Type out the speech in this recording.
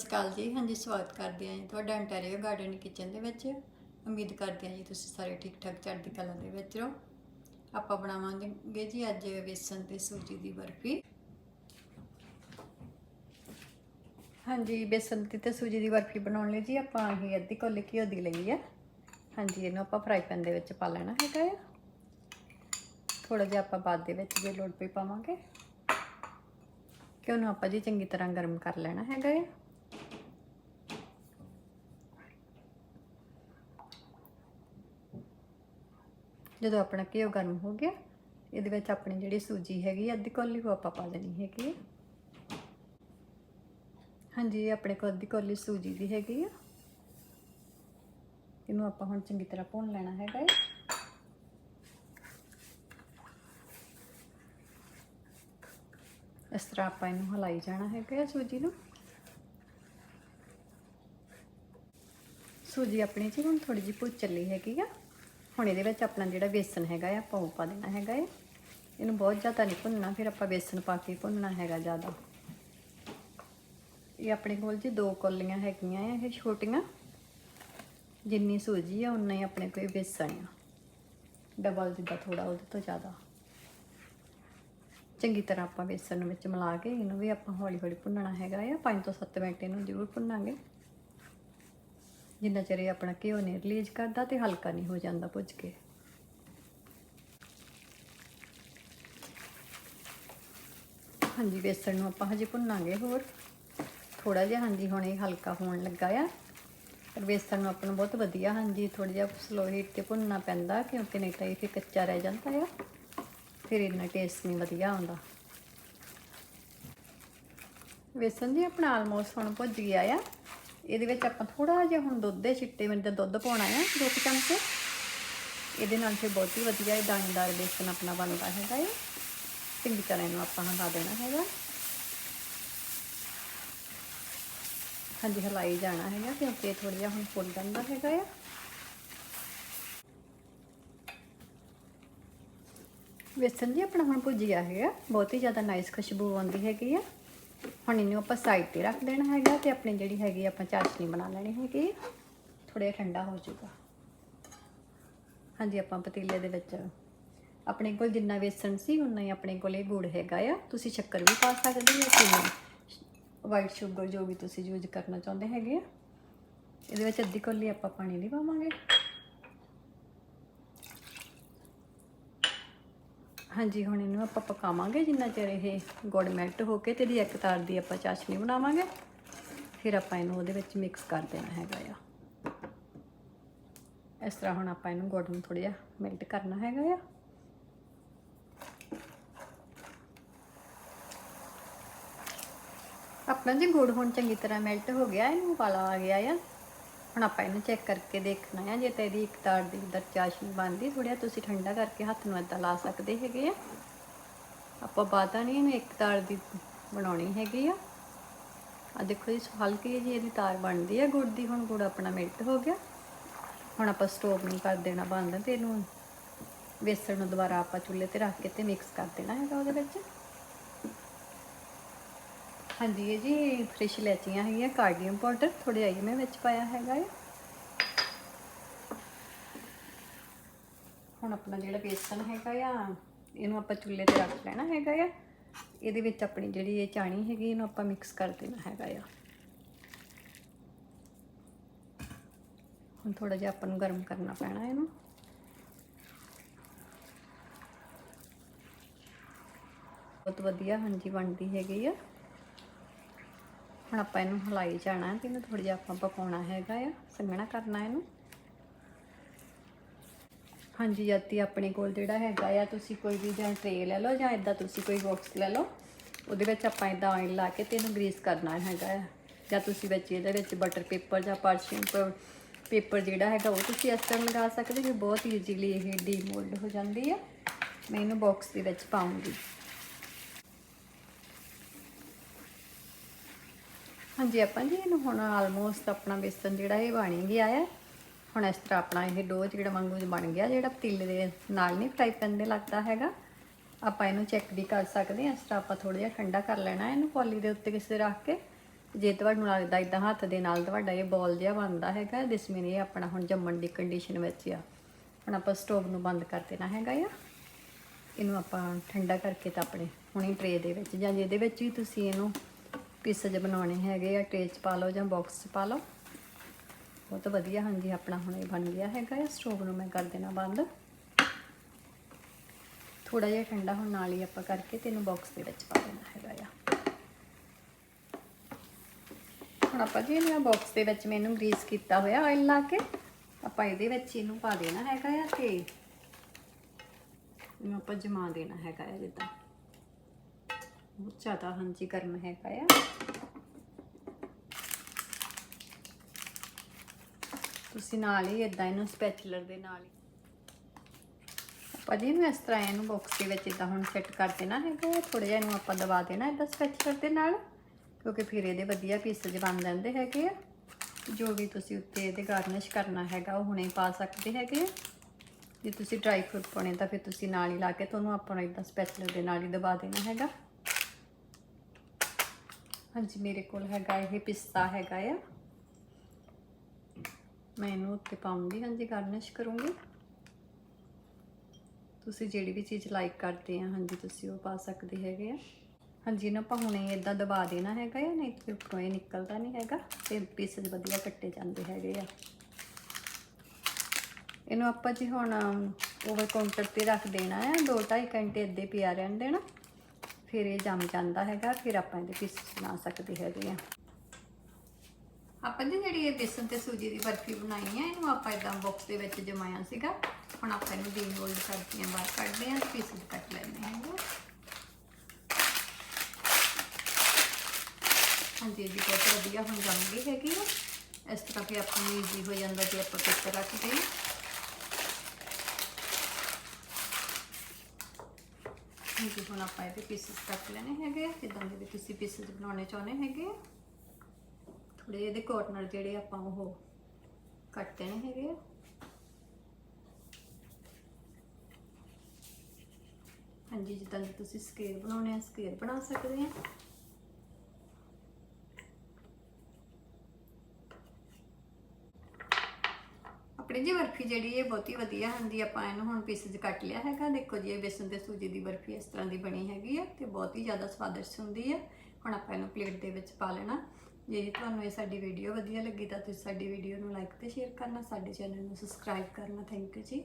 ਸਤਿ ਸ਼੍ਰੀ ਅਕਾਲ ਜੀ, ਹਾਂਜੀ ਸਵਾਗਤ ਕਰਦੇ ਹਾਂ ਜੀ ਤੁਹਾਡਾ ਅੰਟੈਰੀਓ ਗਾਰਡਨ ਕਿਚਨ ਦੇ ਵਿੱਚ। ਉਮੀਦ ਕਰਦੇ ਹਾਂ ਜੀ ਤੁਸੀਂ ਸਾਰੇ ਠੀਕ ਠਾਕ ਚੜ੍ਹਦੀ ਕਲਾ ਦੇ ਵਿੱਚ ਰਹੋ। ਆਪਾਂ ਬਣਾਵਾਂਗੇ ਜੀ ਅੱਜ ਵੇਸਣ ਤੇ ਸੂਜੀ ਦੀ ਬਰਫੀ। ਹਾਂਜੀ ਬੇਸਨ ਦੀ ਤੇ ਸੂਜੀ ਦੀ ਬਰਫੀ ਬਣਾਉਣ ਲਈ ਜੀ ਆਪਾਂ ਇਹ ਅੱਧੀ ਕੋਲੀ ਘਿਓ ਦੀ ਲਈ ਆ ਹਾਂਜੀ, ਇਹਨੂੰ ਆਪਾਂ ਫਰਾਈ ਪੈਨ ਦੇ ਵਿੱਚ ਪਾ ਲੈਣਾ ਹੈਗਾ ਆ। ਥੋੜਾ ਜਿਹਾ ਆਪਾਂ ਬਾਅਦ ਦੇ ਵਿੱਚ ਜੇ ਲੋੜ ਪਈ ਪਾਵਾਂਗੇ। ਕਿ ਉਹਨੂੰ ਆਪਾਂ ਜੀ ਚੰਗੀ ਤਰ੍ਹਾਂ ਗਰਮ ਕਰ ਲੈਣਾ ਹੈਗਾ ਹੈ ਜਦੋਂ ਆਪਣਾ ਘਿਓ ਗਰਮ ਹੋ ਗਿਆ ਇਹਦੇ ਵਿੱਚ ਆਪਣੀ ਜਿਹੜੀ ਸੂਜੀ ਹੈਗੀ ਆ, ਅੱਧੀ ਕੌਲੀ ਉਹ ਆਪਾਂ ਪਾ ਦੇਣੀ ਹੈਗੀ ਹੈ ਹਾਂਜੀ ਇਹ ਆਪਣੇ ਕੋਲ ਅੱਧੀ ਕੌਲੀ ਸੂਜੀ ਦੀ ਹੈਗੀ ਆ। ਇਹਨੂੰ ਆਪਾਂ ਹੁਣ ਚੰਗੀ ਤਰ੍ਹਾਂ ਭੁੰਨ ਲੈਣਾ ਹੈਗਾ ਹੈ ਇਸ ਤਰ੍ਹਾਂ ਆਪਾਂ ਇਹਨੂੰ ਹਲਾਈ ਜਾਣਾ ਹੈਗਾ ਸੂਜੀ ਨੂੰ। ਸੂਜੀ ਆਪਣੀ ਜੀ ਹੁਣ ਥੋੜੀ ਜਿਹੀ ਭੁੱਜ ਚੱਲੀ ਹੈਗੀ ਆ। ਹੁਣ ਇਹਦੇ ਵਿੱਚ ਆਪਣਾ ਜਿਹੜਾ ਵੇਸਣ ਹੈਗਾ ਆ, ਆਪਾਂ ਉਹ ਪਾ ਦੇਣਾ ਹੈਗਾ ਹੈ ਇਹਨੂੰ ਬਹੁਤ ਜ਼ਿਆਦਾ ਨਹੀਂ ਭੁੰਨਣਾ, ਫਿਰ ਆਪਾਂ ਵੇਸਣ ਪਾ ਕੇ ਭੁੰਨਣਾ ਹੈਗਾ ਜ਼ਿਆਦਾ। ਇਹ ਆਪਣੇ ਕੋਲ ਜੀ ਦੋ ਕੋਲੀਆਂ ਹੈਗੀਆਂ ਆ, ਇਹ ਛੋਟੀਆਂ। ਜਿੰਨੀ ਸੂਜੀ ਆ, ਉਨਾ ਹੀ ਆਪਣੇ ਕੋਲ ਵੇਸਣ ਆ। ਡਬਲ ਜਿੱਦਾਂ ਥੋੜਾ ਉਹਦੇ ਤੋਂ ਜ਼ਿਆਦਾ। ਚੰਗੀ ਤਰ੍ਹਾਂ ਆਪਾਂ ਵੇਸਣ ਨੂੰ ਵਿੱਚ ਮਿਲਾ ਕੇ ਇਹਨੂੰ ਵੀ ਆਪਾਂ ਹੌਲੀ ਹੌਲੀ ਭੁੰਨਣਾ ਹੈਗਾ ਆ। 5 ਤੋਂ 7 ਮਿੰਟ ਇਹਨੂੰ ਜ਼ਰੂਰ ਭੁੰਨਾਂਗੇ। ਜਿੰਨਾ ਚਿਰ ਇਹ ਆਪਣਾ ਘਿਓ ਨਹੀਂ ਰਿਲੀਜ਼ ਕਰਦਾ ਤੇ ਹਲਕਾ ਨਹੀਂ ਹੋ ਜਾਂਦਾ ਭੁੱਜ ਕੇ। ਹਾਂਜੀ, ਬੇਸਣ ਨੂੰ ਆਪਾਂ ਹਜੇ ਭੁੰਨਾਂਗੇ ਹੋਰ। ਥੋੜਾ ਜਿਹਾ, ਹਾਂਜੀ, ਹੁਣ ਇਹ ਹਲਕਾ ਹੋਣ ਲੱਗਾ ਆ। ਪਰ ਬੇਸਣ ਨੂੰ ਆਪਾਂ ਨੂੰ ਬਹੁਤ ਵਧੀਆ, ਹਾਂਜੀ ਥੋੜਾ ਜਿਹਾ ਸਲੋ ਹੀਟ ਤੇ ਭੁੰਨਣਾ ਪੈਂਦਾ ਕਿਉਂਕਿ ਨਹੀਂ ਤਾਂ ਇਹ ਫਿਰ ਕੱਚਾ ਰਹਿ ਜਾਂਦਾ ਆ। ਫਿਰ ਇੰਨਾ ਟੇਸਟ ਨਹੀਂ ਵਧੀਆ ਆਉਂਦਾ। ਵੇਸਣ ਜੀ ਆਪਣਾ ਆਲਮੋਸਟ ਹੁਣ ਭੁੱਜ ਗਿਆ ਆ। ਇਹਦੇ ਵਿੱਚ ਆਪਾਂ ਥੋੜਾ ਜਿਹਾ ਹੁਣ ਦੁੱਧ ਦੇ ਛਿੱਟੇ ਮਿੰਟ ਦਾ ਦੁੱਧ ਪਾਉਣਾ ਆ, ਦੋ ਕੁ ਚਮਚੇ। ਇਹਦੇ ਨਾਲ ਫਿਰ ਬਹੁਤ ਹੀ ਵਧੀਆ ਇਹ ਦਾਣੇਦਾਰ ਬੇਸਣ ਆਪਣਾ ਬਣਦਾ ਹੈਗਾ ਇਹ ਚੰਗੀ ਤਰ੍ਹਾਂ ਇਹਨੂੰ ਆਪਾਂ ਹਲਾ ਦੇਣਾ ਹੈਗਾ। ਹਾਂਜੀ, ਹਲਾਈ ਜਾਣਾ ਹੈਗਾ ਕਿਉਂਕਿ ਥੋੜਾ ਜਿਹਾ ਹੁਣ ਫੁੱਲ ਜਾਂਦਾ ਹੈਗਾ ਆ। ਵੇਸਣ ਜੀ ਆਪਣਾ ਹੁਣ ਭੁੱਜ ਗਿਆ ਹੈਗਾ, ਬਹੁਤ ਹੀ ਜ਼ਿਆਦਾ ਨਾਈਸ ਖੁਸ਼ਬੂ ਆਉਂਦੀ ਹੈਗੀ ਆ। ਹੁਣ ਇਹਨੂੰ ਆਪਾਂ ਸਾਈਡ ਤੇ ਰੱਖ ਦੇਣਾ ਹੈਗਾ ਤੇ ਆਪਣੀ ਜਿਹੜੀ ਹੈਗੀ ਆਪਾਂ ਚਾਸ਼ਨੀ ਬਣਾ ਲੈਣੀ ਹੈਗੀ ਥੋੜਾ ਠੰਡਾ ਹੋ ਜਾਊਗਾ। ਹਾਂਜੀ, ਆਪਾਂ ਪਤੀਲੇ ਦੇ ਵਿੱਚ ਆਪਣੇ ਕੋਲ ਜਿੰਨਾ ਵੇਸਣ ਸੀ, ਉਨਾ ਹੀ ਆਪਣੇ ਕੋਲ ਇਹ ਗੁੜ ਹੈਗਾ ਆ। ਤੁਸੀਂ ਸ਼ੱਕਰ ਵੀ ਪਾ ਸਕਦੇ ਹੋ ਚੀਨੀ ਵਾਈਟ ਸ਼ੂਗਰ ਜੋ ਵੀ ਤੁਸੀਂ ਯੂਜ਼ ਕਰਨਾ ਚਾਹੁੰਦੇ ਹੈਗੇ ਆ। ਇਹਦੇ ਵਿੱਚ ਅੱਧੀ ਕੋਲੀ ਆਪਾਂ ਪਾਣੀ ਦੀ ਪਾਵਾਂਗੇ। ਹਾਂਜੀ, ਹੁਣ ਇਹਨੂੰ ਆਪਾਂ ਪਕਾਵਾਂਗੇ ਜਿੰਨਾ ਚਿਰ ਇਹ ਗੁੜ ਮੈਲਟ ਹੋ ਕੇ ਤੇ ਇਹਦੀ ਇੱਕ ਤਾਰ ਦੀ ਆਪਾਂ ਚਾਸ਼ਨੀ ਬਣਾਵਾਂਗੇ। ਫਿਰ ਆਪਾਂ ਇਹਨੂੰ ਉਹਦੇ ਵਿੱਚ ਮਿਕਸ ਕਰ ਦੇਣਾ ਹੈਗਾ ਆ। ਇਸ ਤਰ੍ਹਾਂ ਹੁਣ ਆਪਾਂ ਇਹਨੂੰ ਗੁੜ ਨੂੰ ਥੋੜ੍ਹਾ ਜਿਹਾ ਮੈਲਟ ਕਰਨਾ ਹੈਗਾ ਆ। ਆਪਣਾ ਜੀ ਗੁੜ ਹੁਣ ਚੰਗੀ ਤਰ੍ਹਾਂ ਮੈਲਟ ਹੋ ਗਿਆ, ਇਹਨੂੰ ਉਬਾਲਾ ਆ ਗਿਆ ਆ। ਹੁਣ ਆਪਾਂ ਇਹਨੂੰ ਚੈੱਕ ਕਰਕੇ ਦੇਖਣਾ ਹੈ, ਜੇ ਤਾਂ ਇਹਦੀ ਇੱਕ ਤਾਰ ਦੀ ਅੰਦਰ ਚਾਸ਼ਨੀ ਬਣਦੀ ਥੋੜ੍ਹਾ ਤੁਸੀਂ ਠੰਡਾ ਕਰਕੇ ਹੱਥ ਨੂੰ ਇਦਾਂ ਲਾ ਸਕਦੇ ਹੈਗੇ ਆ। ਆਪਾਂ ਬਾਤਾਂ ਨਹੀਂ ਇਹਨੂੰ ਇੱਕ ਤਾਰ ਦੀ ਬਣਾਉਣੀ ਹੈਗੀ ਆ। ਆ ਦੇਖੋ ਜੀ ਹਲਕੀ ਜੀ ਇਹਦੀ ਤਾਰ ਬਣਦੀ ਹੈ ਗੁੜ ਦੀ ਹੁਣ ਗੁੜ ਆਪਣਾ ਮਿਲਟ ਹੋ ਗਿਆ। ਹੁਣ ਆਪਾਂ ਸਟੋਵ ਨੂੰ ਕਰ ਦੇਣਾ ਬੰਦ, ਤੇ ਇਹਨੂੰ ਵੇਸਣ ਨੂੰ ਦੁਬਾਰਾ ਆਪਾਂ ਚੁੱਲ੍ਹੇ ਤੇ ਰੱਖ ਕੇ ਤੇ ਮਿਕਸ ਕਰ ਦੇਣਾ ਹੈਗਾ ਉਹਦੇ ਵਿੱਚ। ਹਾਂਜੀ ਇਹ ਜੀ ਫਰੈਸ਼ ਇਲਾਚੀਆਂ ਹੈਗੀਆਂ ਕਾਰਡੀਅਮ ਪਾਊਡਰ ਥੋੜੇ ਆਈ ਮੈਂ ਵਿੱਚ ਪਾਇਆ ਹੈਗਾ ਹੈ ਹੁਣ ਆਪਣਾ ਜਿਹੜਾ ਬੇਸਨ ਹੈਗਾ ਆ, ਇਹਨੂੰ ਆਪਾਂ ਚੁੱਲ੍ਹੇ ਤੇ ਰੱਖ ਲੈਣਾ ਹੈਗਾ ਆ। ਇਹਦੇ ਵਿੱਚ ਆਪਣੀ ਜਿਹੜੀ ਇਹ ਚਾਣੀ ਹੈਗੀ, ਇਹਨੂੰ ਆਪਾਂ ਮਿਕਸ ਕਰ ਦੇਣਾ ਹੈਗਾ ਆ। ਹੁਣ ਥੋੜਾ ਜਿਹਾ ਆਪਾਂ ਨੂੰ ਗਰਮ ਕਰਨਾ ਪੈਣਾ ਇਹਨੂੰ। ਬਹੁਤ ਵਧੀਆ ਹਾਂਜੀ ਬਣਦੀ ਹੈਗੀ ਆ। ਹੁਣ ਆਪਾਂ ਇਹਨੂੰ ਹਲਾਈ ਜਾਣਾ ਤੇ ਇਹਨੂੰ ਥੋੜਾ ਜਿਹਾ ਆਪਾਂ ਪਕਾਉਣਾ ਹੈਗਾ ਆ ਸੰਘਣਾ ਕਰਨਾ ਇਹਨੂੰ। ਹਾਂਜੀ, ਜਾਤੀ ਆਪਣੇ ਕੋਲ ਜਿਹੜਾ ਹੈਗਾ ਆ, ਤੁਸੀਂ ਕੋਈ ਵੀ ਜਾਂ ਟਰੇ ਲੈ ਲਓ ਜਾਂ ਇਦਾਂ ਤੁਸੀਂ ਕੋਈ ਬਾਕਸ ਲੈ ਲਓ। ਉਹਦੇ ਵਿੱਚ ਆਪਾਂ ਇਦਾਂ ਆਇਲ ਲਾ ਕੇ ਤੇ ਇਹਨੂੰ ਗਰੀਸ ਕਰਨਾ ਹੈਗਾ ਆ। ਜਾਂ ਤੁਸੀਂ ਵਿੱਚ ਇਹਦੇ ਵਿੱਚ ਬਟਰ ਪੇਪਰ ਜਾਂ ਪਾਰਚਮੈਂਟ ਪੇਪਰ ਜਿਹੜਾ ਹੈਗਾ, ਉਹ ਤੁਸੀਂ ਇਸ ਤਰ੍ਹਾਂ ਲਗਾ ਸਕਦੇ ਹੋ ਬਹੁਤ ਈਜ਼ੀਲੀ ਇਹ ਡੀਮੋਲਡ ਹੋ ਜਾਂਦੀ ਆ। ਮੈਂ ਇਹਨੂੰ ਬਾਕਸ ਦੇ ਵਿੱਚ ਪਾਉਂਗੀ। ਹਾਂਜੀ, ਆਪਾਂ ਜੀ ਇਹਨੂੰ ਹੁਣ ਆਲਮੋਸਟ ਆਪਣਾ ਬੇਸਨ ਜਿਹੜਾ ਇਹ ਬਣ ਹੀ ਗਿਆ ਹੈ। ਹੁਣ ਇਸ ਤਰ੍ਹਾਂ ਆਪਣਾ ਇਹ ਡੋ ਜਿਹੜਾ ਵਾਂਗੂ ਬਣ ਗਿਆ, ਜਿਹੜਾ ਪਤੀਲੇ ਦੇ ਨਾਲ ਨਹੀਂ ਫਰਾਈ ਪੈਨ ਦੇ ਲੱਗਦਾ ਹੈਗਾ। ਆਪਾਂ ਇਹਨੂੰ ਚੈੱਕ ਵੀ ਕਰ ਸਕਦੇ ਹਾਂ, ਇਸ ਤਰ੍ਹਾਂ ਆਪਾਂ ਥੋੜਾ ਜਿਹਾ ਠੰਡਾ ਕਰ ਲੈਣਾ ਇਹਨੂੰ ਪੋਲੀ ਦੇ ਉੱਤੇ ਕਿਸੇ ਰੱਖ ਕੇ। ਜੇ ਤੁਹਾਨੂੰ ਲੱਗਦਾ ਇਦਾਂ ਹੱਥ ਦੇ ਨਾਲ ਤੁਹਾਡਾ ਇਹ ਬੋਲ ਜਿਹਾ ਬਣਦਾ ਹੈਗਾ ਦਿਸ ਮੀਨ ਇਹ ਆਪਣਾ ਹੁਣ ਜੰਮਣ ਦੀ ਕੰਡੀਸ਼ਨ ਵਿੱਚ ਆ। ਹੁਣ ਆਪਾਂ ਸਟੋਵ ਨੂੰ ਬੰਦ ਕਰ ਦੇਣਾ ਹੈਗਾ ਆ। ਇਹਨੂੰ ਆਪਾਂ ਠੰਡਾ ਕਰਕੇ ਤਾਂ ਆਪਣੇ ਹੁਣੀ ਟਰੇ ਦੇ ਵਿੱਚ ਜਾਂ ਜਿਹਦੇ ਵਿੱਚ ਵੀ ਤੁਸੀਂ ਇਹਨੂੰ ਪੀਸਜ ਬਣਾਉਣੇ ਹੈਗੇ ਆ ਟਰੇ 'ਚ ਪਾ ਲਓ ਜਾਂ ਬਾਕਸ 'ਚ ਪਾ ਲਓ। ਬਹੁਤ ਵਧੀਆ, ਹਾਂਜੀ, ਆਪਣਾ ਹੁਣ ਇਹ ਬਣ ਗਿਆ ਹੈਗਾ ਆ ਸਟੋਵ ਨੂੰ ਮੈਂ ਕਰ ਦੇਣਾ ਬੰਦ। ਥੋੜਾ ਜਿਹਾ ਠੰਡਾ ਹੋਣ ਨਾਲ ਹੀ ਆਪਾਂ ਕਰਕੇ ਤੈਨੂੰ ਬਾਕਸ ਦੇ ਵਿੱਚ ਪਾ ਦੇਣਾ ਹੈਗਾ ਆ। ਹੁਣ ਆਪਾਂ ਜੀ ਇਹਨੂੰ ਬਾਕਸ ਦੇ ਵਿੱਚ ਮੈਨੂੰ ਗਰੀਸ ਕੀਤਾ ਹੋਇਆ ਆਇਲ ਲਾ ਕੇ, ਆਪਾਂ ਇਹਦੇ ਵਿੱਚ ਇਹਨੂੰ ਪਾ ਦੇਣਾ ਹੈਗਾ ਆ ਤੇ ਇਹਨੂੰ ਆਪਾਂ ਜਮਾ ਦੇਣਾ ਹੈਗਾ ਆ ਜਿੱਦਾਂ। ਬਹੁਤ ਜ਼ਿਆਦਾ, ਹਾਂਜੀ, ਗਰਮ ਹੈਗਾ ਆ। ਤੁਸੀਂ ਨਾਲ ਹੀ ਇਦਾਂ ਇਹਨੂੰ ਸਪੈਚੂਲਰ ਦੇ ਨਾਲ ਹੀ। ਆਪਾਂ ਜੀ ਇਹਨੂੰ ਇਸ ਤਰ੍ਹਾਂ ਇਹਨੂੰ ਬਾਕਸ ਦੇ ਵਿੱਚ ਇਦਾਂ ਹੁਣ ਸੈੱਟ ਕਰ ਦੇਣਾ ਹੈਗਾ ਥੋੜਾ ਜਿਹਾ ਇਹਨੂੰ ਆਪਾਂ ਦਬਾ ਦੇਣਾ ਇਦਾਂ ਸਪੈਚੂਲਰ ਦੇ ਨਾਲ, ਕਿਉਂਕਿ ਫਿਰ ਇਹਦੇ ਵਧੀਆ ਪੀਸਜ ਬਣ ਜਾਂਦੇ ਹੈਗੇ ਆ। ਜੋ ਵੀ ਤੁਸੀਂ ਉੱਤੇ ਇਹਦੇ ਗਾਰਨਿਸ਼ ਕਰਨਾ ਹੈਗਾ, ਉਹ ਹੁਣੇ ਪਾ ਸਕਦੇ ਹੈਗੇ ਆ। ਜੇ ਤੁਸੀਂ ਡਰਾਈ ਫਰੂਟ ਪਾਉਣੇ ਤਾਂ ਫਿਰ ਤੁਸੀਂ ਨਾਲ ਹੀ ਲਾ ਕੇ ਤੁਹਾਨੂੰ ਆਪਣਾ ਇਦਾਂ ਸਪੈਚੂਲਰ ਦੇ ਨਾਲ ਹੀ ਦਬਾ ਦੇਣਾ ਹੈਗਾ। ਹਾਂਜੀ, ਮੇਰੇ ਕੋਲ ਹੈਗਾ ਇਹ ਪਿਸਤਾ ਹੈਗਾ ਆ। ਮੈਂ ਇਹਨੂੰ ਉੱਤੇ ਪਾਉਂਗੀ, ਹਾਂਜੀ ਗਾਰਨਿਸ਼ ਕਰੂੰਗੀ। ਤੁਸੀਂ ਜਿਹੜੀ ਵੀ ਚੀਜ਼ ਲਾਈਕ ਕਰਦੇ ਆ, ਹਾਂਜੀ, ਤੁਸੀਂ ਉਹ ਪਾ ਸਕਦੇ ਹੈਗੇ ਆ। ਹਾਂਜੀ ਨਾ ਆਪਾਂ ਹੁਣੇ ਇਦਾਂ ਦਬਾ ਦੇਣਾ ਹੈਗਾ ਆ, ਨਹੀਂ ਫਿਰ ਉੱਪਰੋਂ ਇਹ ਨਿਕਲਦਾ ਨਹੀਂ ਹੈਗਾ, ਤੇ ਪੀਸਸ ਵਧੀਆ ਕੱਟੇ ਜਾਂਦੇ ਹੈਗੇ ਆ। ਇਹਨੂੰ ਆਪਾਂ ਜੀ ਹੁਣ ਓਵਰ ਕਾਊਂਟਰ ਤੇ ਰੱਖ ਦੇਣਾ ਹੈ 2-2.5 ਘੰਟੇ ਅੱਧੇ ਪਿਆ ਰਹਿਣ ਦੇਣਾ। ਫਿਰ ਇਹ ਜੰਮ ਜਾਂਦਾ ਹੈਗਾ, ਫਿਰ ਆਪਾਂ ਇਹਦੇ ਪੀਸਸ ਬਣਾ ਸਕਦੇ ਹੈਗੇ ਆ। ਆਪਾਂ ਜੀ ਜਿਹੜੀ ਇਹ ਬੇਸਨ ਤੇ ਸੂਜੀ ਦੀ ਬਰਫੀ ਬਣਾਈ ਹੈ ਇਹਨੂੰ ਆਪਾਂ ਇਦਾਂ ਬਾਕਸ ਦੇ ਵਿੱਚ ਜਮਾਇਆ ਸੀਗਾ। ਹੁਣ ਆਪਾਂ ਇਹਨੂੰ ਡੀ ਰੋਲ ਕਰਕੇ ਬਾਹਰ ਕੱਢਦੇ ਹਾਂ ਪੀਸਸ ਕੱਟ ਲੈਂਦੇ ਹੈਗੇ ਹਾਂਜੀ ਜੀ ਬਹੁਤ ਵਧੀਆ ਹੁਣ ਜੰਮ ਗਈ ਹੈਗੀ ਆ। ਇਸ ਤਰ੍ਹਾਂ ਫਿਰ ਆਪਾਂ ਨੂੰ ਈਜ਼ੀ ਹੋ ਜਾਂਦਾ ਜੇ ਆਪਾਂ ਕੁੱਕਰ ਰੱਖਦੇ ਹਾਂ। ਹਾਂਜੀ ਹੁਣ ਆਪਾਂ ਇਹਦੇ ਪੀਸਸ ਕੱਟ ਲੈਣੇ ਹੈਗੇ ਜਿੱਦਾਂ ਦੇ ਵੀ ਤੁਸੀਂ ਪੀਸਸ ਬਣਾਉਣੇ ਚਾਹੁੰਦੇ ਹੈਗੇ ਥੋੜੇ ਇਹਦੇ ਕੋਰਨਰ ਜਿਹੜੇ ਆਪਾਂ ਉਹ ਕੱਟ ਦੇਣੇ ਹੈਗੇ ਆ। ਹਾਂਜੀ, ਜਿੱਦਾਂ ਦੇ ਤੁਸੀਂ ਸਕੇਅਰ ਬਣਾਉਣੇ ਆ ਸਕੇਅਰ ਬਣਾ ਸਕਦੇ ਆ। ਆਪਣੇ ਜੀ ਬਰਫੀ ਜਿਹੜੀ ਇਹ ਬਹੁਤੀ ਵਧੀਆ ਹੁੰਦੀ ਆਪਾਂ ਇਹਨੂੰ ਹੁਣ ਪੀਸਸ ਕੱਟ ਲਿਆ ਹੈਗਾ। ਦੇਖੋ ਜੀ, ਇਹ ਬੇਸਨ ਤੇ ਸੂਜੀ ਦੀ ਬਰਫੀ ਇਸ ਤਰ੍ਹਾਂ ਦੀ ਬਣੀ ਹੈਗੀ ਹੈ ਤੇ ਬਹੁਤ ਹੀ ਜ਼ਿਆਦਾ ਸਵਾਦਿਸ਼ਟ ਹੁੰਦੀ ਹੈ ਹੁਣ ਆਪਾਂ ਇਹਨੂੰ ਪਲੇਟ ਦੇ ਵਿੱਚ ਪਾ ਲੈਣਾ। ਜੇ ਤੁਹਾਨੂੰ ਇਹ ਸਾਡੀ ਵੀਡੀਓ ਵਧੀਆ ਲੱਗੀ ਤਾਂ ਤੁਸੀਂ ਸਾਡੀ ਵੀਡੀਓ ਨੂੰ ਲਾਈਕ ਤੇ ਸ਼ੇਅਰ ਕਰਨਾ, ਸਾਡੇ ਚੈਨਲ ਨੂੰ ਸਬਸਕ੍ਰਾਈਬ ਕਰਨਾ। ਥੈਂਕ ਯੂ ਜੀ।